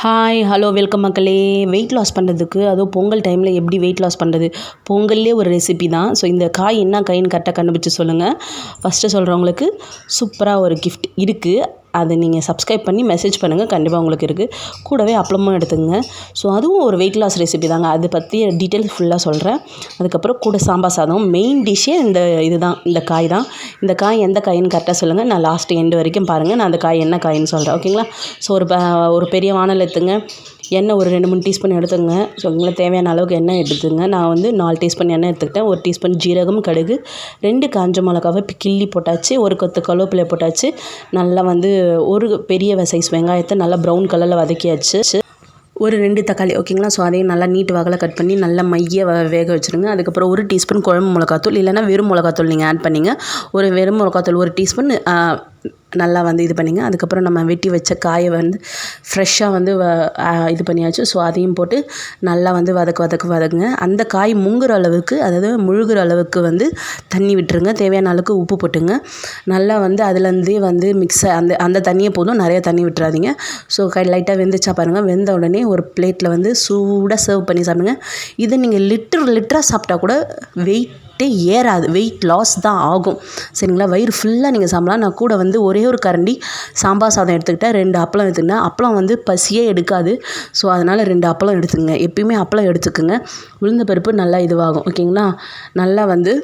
Hi hello welcome மக்களே. Weight loss பண்ணுறதுக்கு அதுவும் பொங்கல் டைமில் எப்படி வெயிட் லாஸ் பண்ணுறது பொங்கல்லே ஒரு ரெசிபி தான். ஸோ இந்த காய் என்ன காயின்னு கரெக்டாக கண்டுபிடிச்சி சொல்லுங்கள் ஃபஸ்ட்டு சொல்கிறவங்களுக்கு சூப்பராக ஒரு கிஃப்ட் இருக்குது அதை நீங்கள் சப்ஸ்கிரைப் பண்ணி மெசேஜ் பண்ணுங்கள் கண்டிப்பாக உங்களுக்கு இருக்குது கூடவே அப்பளமும் எடுத்துங்க ஸோ அதுவும் ஒரு வெயிட் லாஸ் ரெசிபி தாங்க. அதை பற்றி டீட்டெயில்ஸ் ஃபுல்லாக சொல்கிறேன் அதுக்கப்புறம் கூட சாம்பார் சாதம். மெயின் டிஷ்ஷே இந்த இதுதான். இந்த காய் தான். இந்த காய் எந்த காயின்னு கரெக்டாக சொல்லுங்கள் நான் லாஸ்ட் எண்டு வரைக்கும் பாருங்கள் நான் அந்த காய் என்ன காயின்னு சொல்கிறேன் ஓகேங்களா ஸோ ஒரு ஒரு பெரிய வானல் எடுத்துங்க. எண்ணெய் ஒரு ரெண்டு மூணு டீஸ்பூன் எடுத்துங்க ஸோ உங்களுக்கு தேவையான அளவுக்கு எண்ணெய் எடுத்துங்க நான் வந்து நாலு டீஸ்பூன் எண்ணெய் எடுத்துக்கிட்டேன். ஒரு டீஸ்பூன் ஜீரகம் கடுகு ரெண்டு காஞ்ச மிளகாவை கிள்ளி போட்டாச்சு. ஒரு கொத்து கருவேப்பிலை போட்டாச்சு. நல்லா வந்து ஒரு பெரிய சைஸ் வெங்காயத்தை நல்லா ப்ரௌன் கலரில் வதக்கியாச்சு. ஒரு ரெண்டு தக்காளி ஓகேங்களா ஸோ அதையும் நல்லா நீட்டு வகையில் கட் பண்ணி நல்லா மைய வேக வச்சுருங்க. அதுக்கப்புறம் ஒரு டீஸ்பூன் குழம்பு மிளகாத்தூள். இல்லைனா வெறும் மிளகாத்தூள் நீங்கள் ஆட் பண்ணிங்க. ஒரு வெறும் மிளகாத்தூள் ஒரு டீஸ்பூன் நல்லா வந்து இது பண்ணிங்க. அதுக்கப்புறம் நம்ம வெட்டி வச்ச காயை வந்து ஃப்ரெஷ்ஷாக வந்து இது பண்ணியாச்சு. ஸோ அதையும் போட்டு நல்லா வந்து வதக்கு வதக்கு வதக்குங்க. அந்த காய் முங்குற அளவுக்கு அதாவது முழுகிற அளவுக்கு வந்து தண்ணி விட்டுருங்க. தேவையான அளவுக்கு உப்பு போட்டுங்க. நல்லா வந்து அதுலேருந்தே வந்து மிக்ஸ் அந்த அந்த தண்ணியை போதும். நிறைய தண்ணி விட்டுறாதீங்க. ஸோ கை லைட்டாக வெந்துச்சா பாருங்கள் வெந்த உடனே ஒரு பிளேட்டில் வந்து சூடாக சர்வ் பண்ணி சாப்பிடுங்க. இதை நீங்கள் லிட்டர் லிட்டராக சாப்பிட்டா கூட வெயிட் வெயிட்டே ஏறாது. வெயிட் லாஸ் தான் ஆகும். சரிங்களா? வயிறு ஃபுல்லாக நீங்கள் சாப்பிடலாம் நான் கூட வந்து ஒரே ஒரு கரண்டி சாம்பார் சாதம் எடுத்துக்கிட்டேன். ரெண்டு அப்பளம் எடுத்துக்கிட்டேன். அப்பளம் வந்து பசியே எடுக்காது. ஸோ அதனால் ரெண்டு அப்பளம் எடுத்துக்கங்க. எப்பயுமே அப்பளம் எடுத்துக்கோங்க. உளுந்த பருப்பு நல்லா இதுவாகும். ஓகேங்களா? நல்லா வந்து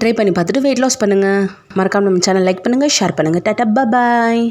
ட்ரை பண்ணி பார்த்துட்டு வெயிட் லாஸ் பண்ணுங்கள் மறக்காமல் நம்ம சேனல் லைக் பண்ணுங்கள் ஷேர் பண்ணுங்கள் டாட்டா பாய்